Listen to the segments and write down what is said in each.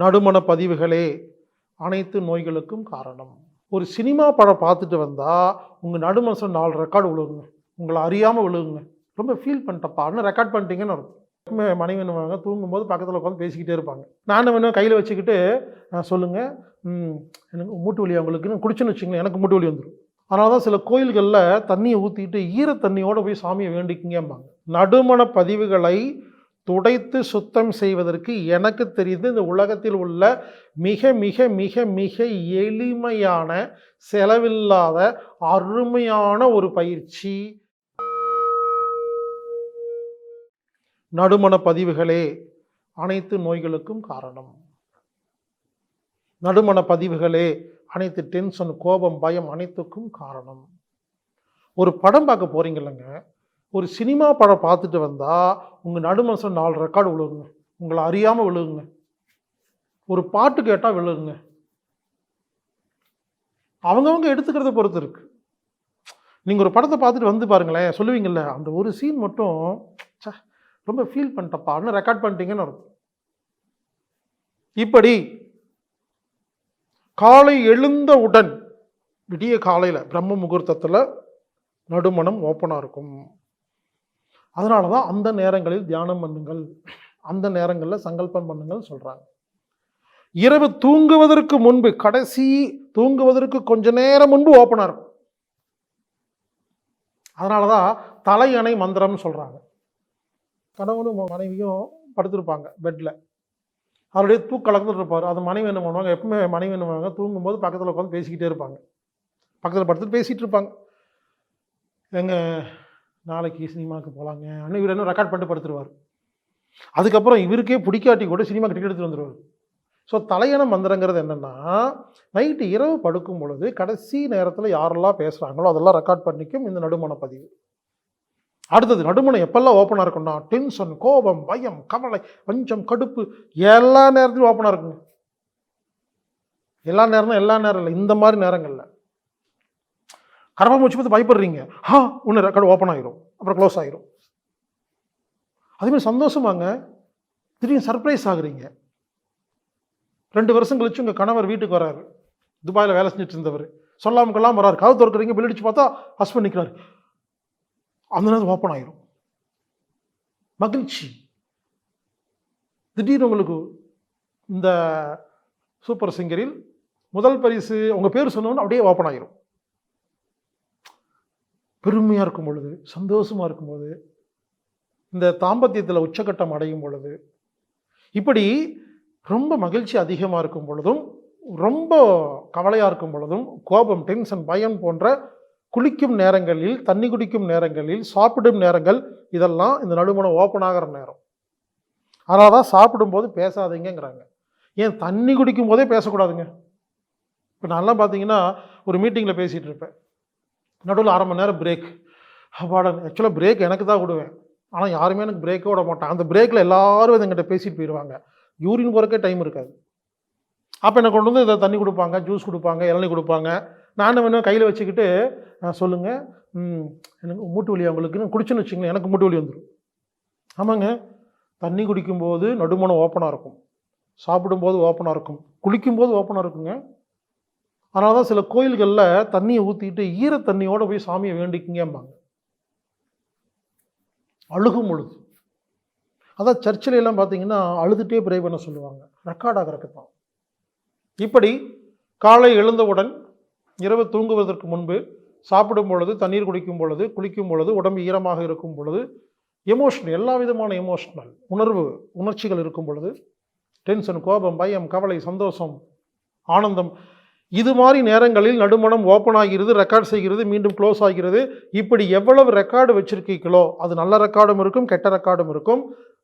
நடுமண பதிவுகளே அனைத்து நோய்களுக்கும் காரணம். ஒரு சினிமா படம் பார்த்துட்டு வந்தால் உங்கள் நடுமனசில் நாலு ரெக்கார்டு விழுகுங்க. உங்களை அறியாமல் விழுகுங்க. ரொம்ப ஃபீல் பண்ணிட்டப்பா. இன்னும் ரெக்கார்ட் பண்ணிட்டீங்கன்னு அர்த்தம். மனைவி என்னவாங்க தூங்கும்போது பக்கத்தில் உட்காந்து பேசிக்கிட்டே இருப்பாங்க. நான் வேணும் கையில் வச்சுக்கிட்டு சொல்லுங்கள் எனக்கு மூட்டு வலி அவங்களுக்கு குடிச்சுன்னு வச்சுங்களேன் எனக்கு மூட்டு வலி வந்துடும் அதனால தான் சில கோயில்களில் தண்ணியை ஊற்றிட்டு ஈர தண்ணியோடு போய் சாமியை வேண்டிக்கிங்கம்பாங்க. நடுமண பதிவுகளை துடைத்து சுத்தம் செய்வதற்கு எனக்கு தெரிந்து இந்த உலகத்தில் உள்ள மிக மிக மிக மிக எளிமையான செலவில்லாத அருமையான ஒரு பயிற்சி. நடுமண பதிவுகளே அனைத்து நோய்களுக்கும் காரணம். நடுமண பதிவுகளே அனைத்து டென்ஷன் கோபம் பயம் அனைத்துக்கும் காரணம். ஒரு படம் பார்க்க போறீங்கல்லங்க ஒரு சினிமா படம் பார்த்துட்டு வந்தால் உங்கள் நடுமனசில் நாலு ரெக்கார்டு விழுகுங்க. உங்களை அறியாமல் விழுகுங்க. ஒரு பாட்டு கேட்டால் விழுகுங்க. அவங்கவங்க எடுத்துக்கிறத பொறுத்து இருக்கு. நீங்கள் ஒரு படத்தை பார்த்துட்டு வந்து பாருங்களேன் சொல்லுவீங்கள்ல அந்த ஒரு சீன் மட்டும் ச்சே, ரொம்ப ஃபீல் பண்ணிட்டப்பா இன்னும் ரெக்கார்ட் பண்ணிட்டீங்கன்னு அர்த்தம். இப்படி காலை எழுந்தவுடன் விடிய காலையில் பிரம்ம முகூர்த்தத்தில் நடுமணம் ஓப்பனாக இருக்கும். அதனால தான் அந்த நேரங்களில் தியானம் பண்ணுங்கள். அந்த நேரங்களில் சங்கல்பம் பண்ணுங்கள் சொல்கிறாங்க இரவு தூங்குவதற்கு முன்பு கடைசி தூங்குவதற்கு கொஞ்ச நேரம் முன்பு ஓப்பனர் அதனால தான் தலையணை மந்திரம்னு சொல்கிறாங்க கணவனும் மனைவியும் படுத்திருப்பாங்க பெட்டில் அவருடைய தூக்க கலந்துட்டு இருப்பார். அது மனைவி என்ன பண்ணுவாங்க? எப்பவுமே மனைவி என்ன பண்ணுவாங்க? தூங்கும்போது பக்கத்தில் உட்காந்து பேசிக்கிட்டே இருப்பாங்க. பக்கத்தில் படுத்துட்டு பேசிகிட்டு இருப்பாங்க. எங்கள் நாளைக்கு சினிமாவுக்கு போகலாங்க அண்ணன் இவர் என்ன ரெக்கார்ட் பண்ணிட்டு படுத்துருவார். அதுக்கப்புறம் இவருக்கே பிடிக்காட்டி கூட சினிமா டிக்கெட் எடுத்து வந்துடுவார் ஸோ தலையண மந்திரங்கிறது என்னென்னா நைட்டு இரவு படுக்கும் பொழுது கடைசி நேரத்தில் யாரெல்லாம் பேசுகிறாங்களோ அதெல்லாம் ரெக்கார்ட் பண்ணிக்கும் இந்த நடுமண பதிவு. அடுத்தது நடுமணம் எப்பெல்லாம் ஓப்பனாக இருக்கும்னா டென்ஷன் கோபம் பயம் கவலை பஞ்சம் கடுப்பு எல்லா நேரத்திலும் ஓப்பனாக இருக்குங்க. எல்லா நேரமும் எல்லா நேரம் இல்லை. இந்த மாதிரி நேரங்களில். கரப்பா மூச்சு பார்த்து பயப்படுறீங்க. ஹா ஒன்று ரெக்கார்டு ஓப்பன் ஆகிரும் அப்புறம் க்ளோஸ் ஆயிரும். அதேமாதிரி சந்தோஷமாங்க. திடீர்னு சர்ப்ரைஸ் ஆகுறீங்க. ரெண்டு வருஷம் கழிச்சு உங்கள் கணவர் வீட்டுக்கு வராரு. துபாயில் வேலை செஞ்சுட்டு இருந்தவர் சொல்லாமல் கொள்ளாமல் வராரு. கவு திறக்கிறீங்க பில்லடிச்சு பார்த்தா ஹஸ்பண்ட் நிற்கிறாரு அந்த நேரம் ஓப்பன் ஆயிரும். மகிழ்ச்சி. திடீர்னு உங்களுக்கு இந்த சூப்பர் சிங்கரில் முதல் பரிசு உங்கள் பேர் சொன்னோன்னு அப்படியே ஓப்பன் ஆயிரும். பெருமையாக இருக்கும் பொழுது சந்தோஷமாக இருக்கும்போது இந்த தாம்பத்தியத்தில் உச்சக்கட்டம் அடையும் பொழுது இப்படி ரொம்ப மகிழ்ச்சி அதிகமாக இருக்கும் பொழுதும் ரொம்ப கவலையாக இருக்கும் பொழுதும் கோபம் டென்ஷன் பயம் போன்ற குளிக்கும் நேரங்களில் தண்ணி குடிக்கும் நேரங்களில் சாப்பிடும் நேரங்கள் இதெல்லாம் இந்த நடுமணம் ஓப்பன் ஆகிற நேரம். அதனால தான் சாப்பிடும்போது பேசாதீங்கங்கிறாங்க. ஏன் தண்ணி குடிக்கும் போதே பேசக்கூடாதுங்க? இப்போ நான்லாம் பார்த்தீங்கன்னா ஒரு மீட்டிங்கில் பேசிகிட்டு இருப்பேன். நடுவில் அரை மணி நேரம் பிரேக் அப்பாடன் ஆக்சுவலாக பிரேக் எனக்கு தான் விடுவேன். ஆனால் யாருமே எனக்கு பிரேக்கே விட மாட்டேன் அந்த பிரேக்கில் எல்லாரும் எங்கிட்ட பேசிட்டு போயிடுவாங்க யூரின் போகிறக்கே டைம் இருக்காது. அப்போ எனக்கு கொண்டு வந்து இதை தண்ணி கொடுப்பாங்க ஜூஸ் கொடுப்பாங்க இளநீ கொடுப்பாங்க. நானும் வேணும் கையில் வச்சுக்கிட்டு சொல்லுங்கள் எனக்கு மூட்டு வலி அவங்களுக்கு குடிச்சுன்னு வச்சுங்களேன் எனக்கு மூட்டு வலி வந்துடும் ஆமாங்க. தண்ணி குடிக்கும்போது நடுமணம் ஓப்பனாக இருக்கும். சாப்பிடும்போது ஓப்பனாக இருக்கும். குளிக்கும்போது ஓப்பனாக இருக்குங்க. அதனால தான் சில கோயில்களில் தண்ணியை ஊற்றிட்டு ஈர தண்ணியோடு போய் சாமியை வேண்டிக்கிங்கம்பாங்க. அழுகும் பொழுது. அதான் சர்ச்சில் எல்லாம் பார்த்தீங்கன்னா அழுதுகிட்டே பிரே பண்ண சொல்லுவாங்க. ரெக்கார்ட் ஆகிறக்கு தான் இப்படி காலை எழுந்தவுடன் இரவு தூங்குவதற்கு முன்பு சாப்பிடும் பொழுது தண்ணீர் குடிக்கும் பொழுது குளிக்கும் பொழுது உடம்பு ஈரமாக இருக்கும் பொழுது எமோஷனல் எல்லா விதமான எமோஷனல் உணர்வு உணர்ச்சிகள் இருக்கும் பொழுது டென்ஷன் கோபம் பயம் கவலை சந்தோஷம் ஆனந்தம் இது மாதிரி நேரங்களில் நடுமணம் ஓப்பன் ஆகிறது ரெக்கார்ட் செய்கிறது மீண்டும் க்ளோஸ் ஆகிறது. இப்படி எவ்வளவு ரெக்கார்டு வச்சுருக்கீங்களோ அது நல்ல ரெக்கார்டும் இருக்கும் கெட்ட ரெக்கார்டும் இருக்கும்.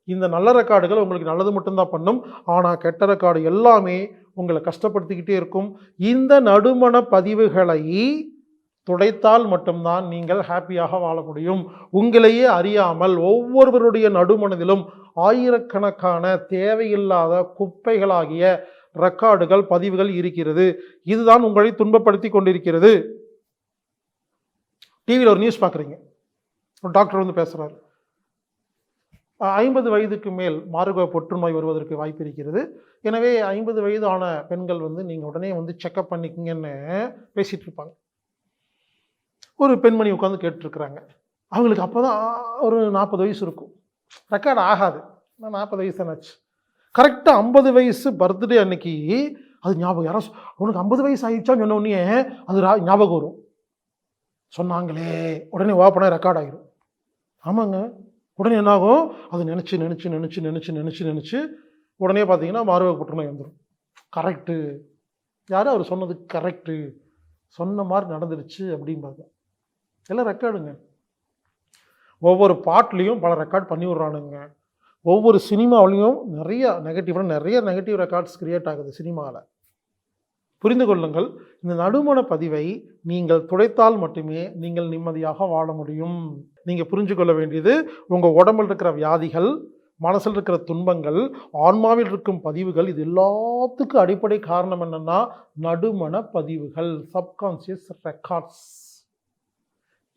இந்த நல்ல ரெக்கார்டுகள் உங்களுக்கு நல்லது மட்டும்தான் பண்ணும். ஆனால் கெட்ட ரெக்கார்டு எல்லாமே உங்களை கஷ்டப்படுத்திக்கிட்டே இருக்கும். இந்த நடுமண பதிவுகளை துடைத்தால் மட்டும்தான் நீங்கள் ஹாப்பியாக வாழ முடியும். உங்களையே அறியாமல் ஒவ்வொருவருடைய நடுமனதிலும் ஆயிரக்கணக்கான தேவையில்லாத குப்பைகளாகிய ரெக்கார்டுகள் பதிவுகள் இருக்கிறது. இதுதான் உங்களை துன்பப்படுத்தி கொண்டிருக்கிறது. டிவியில் ஒரு நியூஸ் பார்க்குறீங்க. ஒரு டாக்டர் வந்து பேசுகிறாரு ஐம்பது வயதுக்கு மேல் மார்பக புற்றுநோய் வருவதற்கு வாய்ப்பு இருக்கிறது. எனவே ஐம்பது வயது ஆன பெண்கள் வந்து நீங்கள் உடனே வந்து செக்கப் பண்ணிக்கிங்கன்னு பேசிகிட்டு இருப்பாங்க. ஒரு பெண்மணி உட்காந்து கேட்டுருக்குறாங்க. அவங்களுக்கு அப்போ தான் ஒரு நாற்பது வயசு இருக்கும். ரெக்கார்டு ஆகாது. நான் நாற்பது வயசு தானே கரெக்டாக ஐம்பது வயசு பர்த்டே அன்னைக்கு அது ஞாபகம் யாரோ உனக்கு ஐம்பது வயசு ஆயிடுச்சான்னு சொன்ன உடனே அது ரா- ஞாபகம் வரும். சொன்னாங்களே உடனே வாப்பனா ரெக்கார்ட் ஆகிரும் ஆமாங்க. உடனே என்னாகும்? அது நினச்சி நினச்சி நினச்சி நினச்சி நினச்சி நினச்சி உடனே பார்த்தீங்கன்னா மார்பக புற்றுநோய் வந்துடும் கரெக்டு யார்? அவர் சொன்னது கரெக்டு சொன்ன மாதிரி நடந்துருச்சு அப்படிம்பாங்க எல்லாம் ரெக்கார்டுங்க ஒவ்வொரு பாட்லேயும் பல ரெக்கார்ட் பண்ணி விட்றானுங்க. ஒவ்வொரு சினிமாவிலையும் நிறைய நெகட்டிவான நிறைய நெகட்டிவ் ரெக்கார்ட்ஸ் கிரியேட் ஆகுது சினிமாவில் புரிந்து கொள்ளுங்கள் இந்த நடுமண பதிவை நீங்கள் துடைத்தால் மட்டுமே நீங்கள் நிம்மதியாக வாழ முடியும். நீங்கள் புரிஞ்சு கொள்ள வேண்டியது உங்கள் உடம்பில் இருக்கிற வியாதிகள் மனசில் இருக்கிற துன்பங்கள் ஆன்மாவில் இருக்கும் பதிவுகள் இது எல்லாத்துக்கும் அடிப்படை காரணம் என்னன்னா நடுமண பதிவுகள் சப்கான்சியஸ் ரெக்கார்ட்ஸ்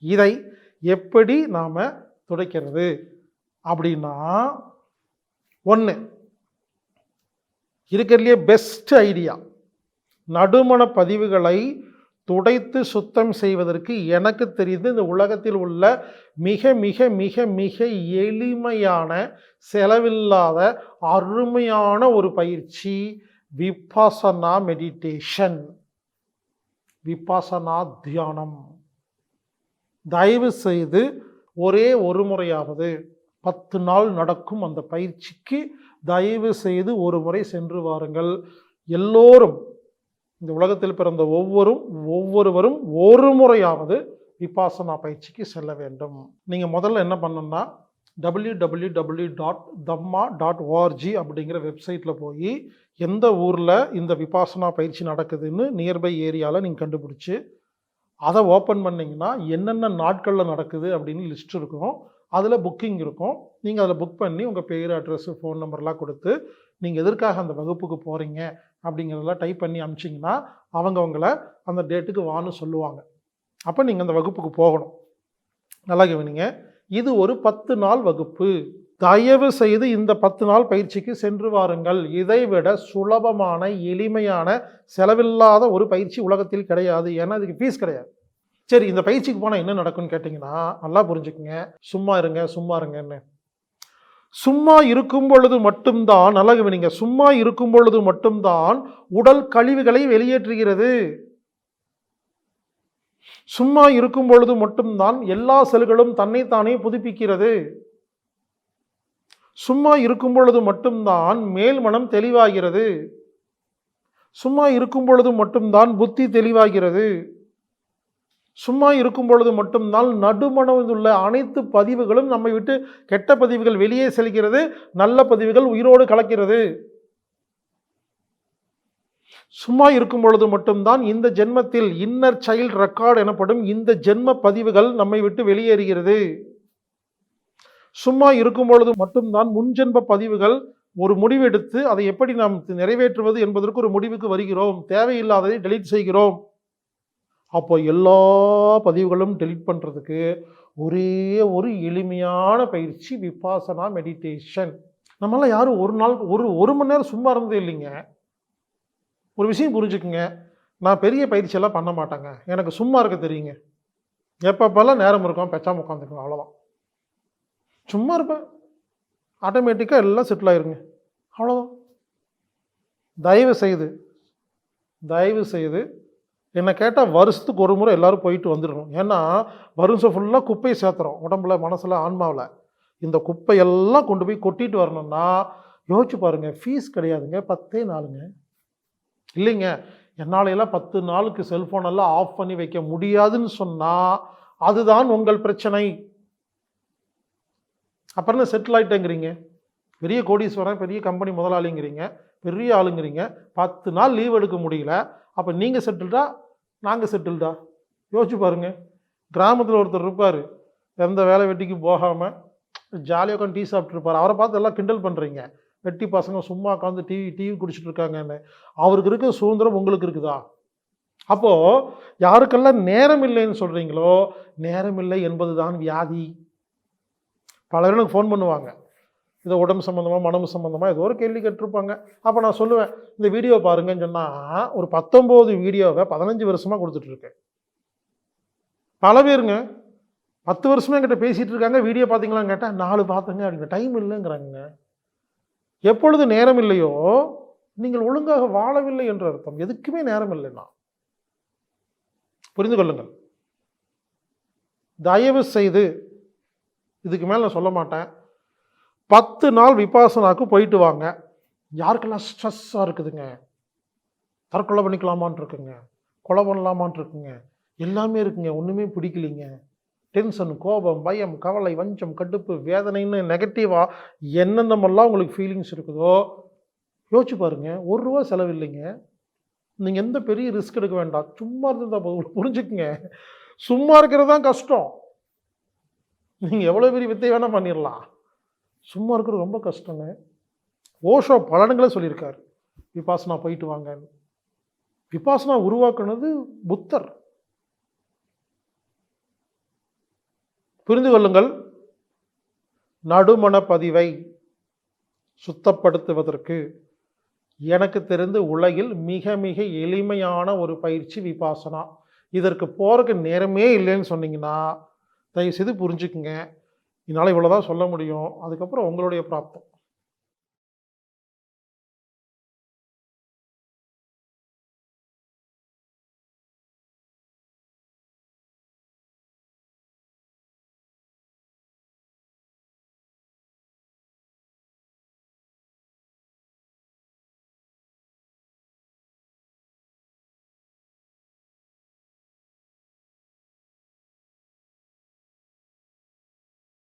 இதை எப்படி நாம் துடைக்கிறது? அப்படின்னா ஒன்று இருக்கிறதுலையே பெஸ்ட் ஐடியா நடுமண பதிவுகளை துடைத்து சுத்தம் செய்வதற்கு எனக்கு தெரிந்து இந்த உலகத்தில் உள்ள மிக மிக மிக மிக எளிமையான செலவில்லாத அருமையான ஒரு பயிற்சி விபாசனா மெடிடேஷன் விபாசனா தியானம். தயவு செய்து ஒரே ஒரு முறையாவது பத்து நாள் நடக்கும் அந்த பயிற்சிக்கு தயவு செய்து ஒரு முறை சென்று வாருங்கள். எல்லோரும் இந்த உலகத்தில் பிறந்த ஒவ்வொரும் ஒவ்வொருவரும் ஒரு முறையாவது விபாசனா பயிற்சிக்கு செல்ல வேண்டும். நீங்கள் முதல்ல என்ன பண்ணணும்னா W W W dot Dhamma dot ORG அப்படிங்கிற வெப்சைட்டில் போய் எந்த ஊரில் இந்த விபாசனா பயிற்சி நடக்குதுன்னு நியர்பை ஏரியாவில் நீங்கள் கண்டுபிடிச்சி அதை ஓப்பன் பண்ணிங்கன்னா என்னென்ன நாட்களில் நடக்குது அப்படின்னு லிஸ்ட் இருக்கும். அதில் புக்கிங் இருக்கும். நீங்கள் அதில் புக் பண்ணி உங்கள் பேர் அட்ரஸ்ஸு ஃபோன் நம்பர்லாம் கொடுத்து நீங்கள் எதற்காக அந்த வகுப்புக்கு போகிறீங்க அப்படிங்கிறதெல்லாம் டைப் பண்ணி அனுப்பிச்சிங்கன்னா அவங்க உங்களை அந்த டேட்டுக்கு வான்னு சொல்லுவாங்க. அப்போ நீங்கள் அந்த வகுப்புக்கு போகணும். நல்லா கவனிங்க. இது ஒரு பத்து நாள் வகுப்பு. தயவு செய்து இந்த பத்து நாள் பயிற்சிக்கு சென்று வாருங்கள். இதைவிட சுலபமான எளிமையான செலவில்லாத ஒரு பயிற்சி உலகத்தில் கிடையாது. ஏன்னா இதுக்கு ஃபீஸ் கிடையாது. சரி இந்த பயிற்சிக்கு போனால் என்ன நடக்கும்னு கேட்டிங்கன்னா நல்லா புரிஞ்சுக்குங்க. சும்மா இருங்க சும்மா இருங்கன்னு. சும்மா இருக்கும் பொழுது மட்டும்தான் நல்லா கவனிங்க. சும்மா இருக்கும் பொழுது மட்டும்தான் உடல் கழிவுகளை வெளியேற்றுகிறது. சும்மா இருக்கும் பொழுது மட்டும்தான் எல்லா செல்களும் தன்னைத்தானே புதுப்பிக்கிறது. சும்மா இருக்கும் பொழுது மட்டும்தான் மேல் மனம் தெளிவாகிறது. சும்மா இருக்கும் பொழுது மட்டும்தான் புத்தி தெளிவாகிறது. சும்மா இருக்கும் பொழுது மட்டும்தான் நடுமனதில் உள்ள அனைத்து பதிவுகளும் நம்மை விட்டு கெட்ட பதிவுகள் வெளியே செல்கிறது நல்ல பதிவுகள் உயிரோடு கலக்கிறது. சும்மா இருக்கும் பொழுது மட்டும்தான் இந்த ஜென்மத்தில் இன்னர் சைல்ட் ரெக்கார்ட் எனப்படும் இந்த ஜென்ம பதிவுகள் நம்மை விட்டு வெளியேறுகிறது. சும்மா இருக்கும் பொழுது மட்டும்தான் முன்ஜென்ம பதிவுகள் ஒரு முடிவெடுத்து அதை எப்படி நாம் நிறைவேற்றுவது என்பதற்கு ஒரு முடிவுக்கு வருகிறோம். தேவையில்லாததை டெலீட் செய்கிறோம். அப்போ எல்லா பதிவுகளும் டெலீட் பண்ணுறதுக்கு ஒரே ஒரு எளிமையான பயிற்சி விபாசனா மெடிடேஷன் நம்மளாம் யாரும் ஒரு நாள் ஒரு ஒரு மணி நேரம் சும்மா இருந்ததே இல்லைங்க. ஒரு விஷயம் புரிஞ்சுக்குங்க. நான் பெரிய பயிற்சியெல்லாம் பண்ண மாட்டேங்க. எனக்கு சும்மா இருக்க தெரியுங்க. எப்பப்பெல்லாம் நேரம் இருக்கும் பெச்சாம உட்காந்துக்கணும் அவ்வளோதான் சும்மா இருப்பேன். ஆட்டோமேட்டிக்காக எல்லாம் செட்டில் ஆயிருங்க. அவ்வளோதான் தயவு செய்து தயவு செய்து என்னை கேட்டால் வருஷத்துக்கு ஒரு முறை எல்லாரும் போயிட்டு வந்துடணும். ஏன்னா வருஷம் ஃபுல்லாக குப்பையை சேர்த்துறோம். உடம்புல மனசில் ஆன்மாவில். இந்த குப்பையெல்லாம் கொண்டு போய் கொட்டிட்டு வரணும்னா யோசிச்சு பாருங்கள் ஃபீஸ் கிடையாதுங்க. பத்தே நாளுங்க. இல்லைங்க. என்னாலையெல்லாம் பத்து நாளுக்கு செல்ஃபோனெல்லாம் ஆஃப் பண்ணி வைக்க முடியாதுன்னு சொன்னால் அதுதான் உங்கள் பிரச்சனை. அப்புறம் தான் செட்டில் ஆகிட்டேங்கிறீங்க பெரிய கோடீஸ்வரன் பெரிய கம்பெனி முதலாளிங்கிறீங்க. பெரிய ஆளுங்கிறீங்க. பத்து நாள் லீவ் எடுக்க முடியல. அப்போ நீங்கள் செட்டில்டா நாங்கள் செட்டில்டா யோசிச்சு பாருங்க. கிராமத்தில் ஒருத்தர் இருப்பார். எந்த வேலை வெட்டிக்கு போகாமல் ஜாலியாக உட்காந்து டீ சாப்பிட்ருப்பார் அவரை பார்த்து எல்லாம் கிண்டல் பண்ணுறீங்க வெட்டி பசங்க சும்மா உட்காந்து டிவி டிவி குடிச்சிட்டு இருக்காங்கன்னு. அவருக்கு இருக்க சுதந்திரம் உங்களுக்கு இருக்குதா? அப்போது யாருக்கெல்லாம் நேரம் இல்லைன்னு சொல்கிறீங்களோ நேரம் இல்லை என்பது தான் வியாதி. பலரும் எனக்கு ஃபோன் பண்ணுவாங்க. இதை உடம்பு சம்மந்தமாக மனம் சம்மந்தமாக ஏதோ ஒரு கேள்வி கேட்டிருப்பாங்க. அப்போ நான் சொல்லுவேன் இந்த வீடியோ பாருங்கன்னு சொன்னால் ஒரு பத்தொம்போது வீடியோவை பதினஞ்சு வருஷமாக கொடுத்துட்ருக்கேன். பல பேருங்க பத்து வருஷமாக என்கிட்ட பேசிகிட்டு இருக்காங்க வீடியோ பார்த்தீங்களான்னு கேட்டால் நாலு பார்த்துங்க அப்படிங்க டைம் இல்லைங்கிறாங்க எப்பொழுது நேரம் இல்லையோ நீங்கள் ஒழுங்காக வாழவில்லை என்ற அர்த்தம். எதுக்குமே நேரம் இல்லைன்னா புரிந்து கொள்ளுங்கள். தயவு செய்து இதுக்கு மேலே நான் சொல்ல மாட்டேன். பத்து நாள் விபாசனாக்கு போயிட்டு வாங்க. யாருக்கெல்லாம் ஸ்ட்ரெஸ்ஸாக இருக்குதுங்க? தற்கொலை பண்ணிக்கலாமான் இருக்குங்க கொலை பண்ணலாமான் இருக்குங்க எல்லாமே இருக்குங்க. ஒன்றுமே பிடிக்கலிங்க. டென்ஷன் கோபம் பயம் கவலை வஞ்சம் கடுப்பு வேதனைன்னு நெகட்டிவாக என்னென்னமெல்லாம் உங்களுக்கு ஃபீலிங்ஸ் இருக்குதோ யோசிச்சு பாருங்க. ஒரு ரூபா செலவில்லைங்க. நீங்கள் எந்த பெரிய ரிஸ்க் எடுக்க வேண்டாம். சும்மா இருந்தால் போதும். புரிஞ்சுக்குங்க. சும்மா இருக்கிறது தான் கஷ்டம். நீங்கள் எவ்வளோ பெரிய வித்தை வேணால் பண்ணிடலாம் சும்மா இருக்கிறது ரொம்ப கஷ்டங்க ஓஷோ பலன்களை சொல்லியிருக்கார். விபாசனா போயிட்டு வாங்கன்னு. விபாசனா உருவாக்குனது புத்தர். புரிந்து கொள்ளுங்கள். நடுமண பதிவை சுத்தப்படுத்துவதற்கு எனக்கு தெரிந்து உலகில் மிக மிக எளிமையான ஒரு பயிற்சி விபாசனா. இதற்கு போகிறதுக்கு நேரமே இல்லைன்னு சொன்னீங்கன்னா தயவுசெய்து புரிஞ்சுக்குங்க. என்னால் இவ்வளோதான் சொல்ல முடியும். அதுக்கப்புறம் உங்களுடைய பிராப்தம்.